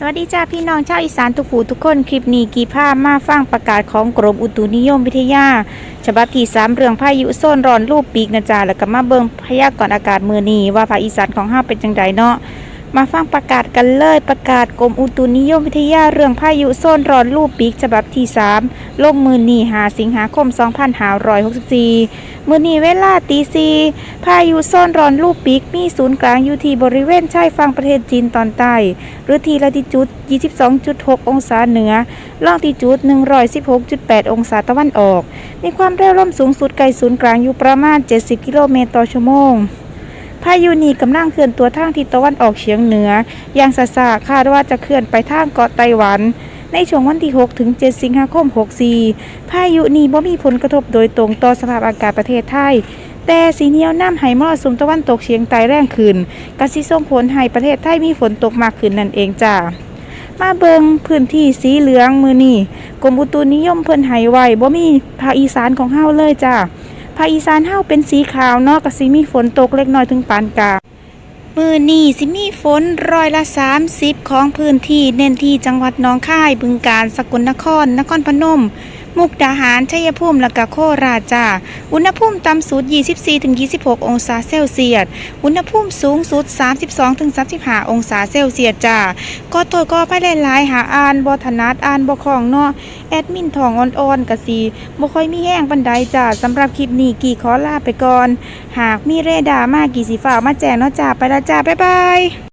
สวัสดีจ้าพี่น้องชาวอีสานทุกผู้ทุกคนคลิปนี้กีภาพมาฟังประกาศของกรมอุตุนิยมวิทยา ฉบับที่3เรื่องพายุโซนร้อนรูปปีกนะจ้าแล้วก็มาเบิ่งพยากรณ์อากาศมือนี้ว่าภาคอีสานของห้าเป็นจังไดเนาะ มาฟังประกาศกันเลยประกาศกรมอุตุนิยมวิทยาเรื่องพายุโซนร้อนรูปปีกฉบับที่ 3 ลงมือนี้5สิงหาคม 2564 มือนีเวลาตีสี่พายุโซนร้อนลูกปิกมีศูนย์กลางอยู่ที่บริเวณชายฝั่งประเทศจีนตอนใต้ หรือที่ละติจูด 22.6 องศาเหนือล่องติจูด 116.8 องศาตะวันออก มีความเร็วลมสูงสุดไกลศูนย์กลางอยู่ประมาณ 70 กิโลเมตรต่อชั่วโมง พายุนี้กำลังเคลื่อนตัวทางทิศตะวันออกเฉียงเหนือ อย่างซาซาคาดว่าจะเคลื่อนไปทางเกาะไต้หวัน ในช่วงวันที่ 6 ถึง 7 สิงหาคม 64 พายุนี้บ่มีผลกระทบโดยตรงต่อสภาพอากาศประเทศไทย แต่สีเหนียวน้ำให้มรสุมตะวันตกเฉียงใต้แรงขึ้นกสิส่งผลให้ประเทศไทยมีฝนตกมากขึ้นนั่นเองจ้ามาเบิงพื้นที่สีเหลืองมือนี่กรมอุตุนิยมเพิ่นให้ไว้บ่มีภาคอีสานของเฮาเลยจ้า ภาคอีสานเฮาเป็นสีขาวเนาะก็สิมีฝนตกเล็กน้อยถึงปานกลางมือนี่สิมีฝนร้อยละ 30 ของพื้นที่เน้นที่จังหวัดน้องคายบึงกาฬสกลนคร นครพนม มุกดาหาร ชัยภูมิ และก็โคราชจ้า อุณหภูมิต่ำสุด 24-26 องศาเซลเซียส อุณหภูมิสูงสุด 32-35 องศาเซลเซียสจ้า ก็โทษก็ไปหลายๆ หาอ่านบ่ถนัดอ่านบ่คล่องเนาะ แอดมินทองอ่อนๆกะสีบ่ค่อยมีแห้งบันไดจ้าสำหรับคลิปนี้กี่ขอลาไปก่อน หากมีเรดามากี่สีฟ้ามาแจ้งเนาะจ้า ไปละจ้า บ๊ายบาย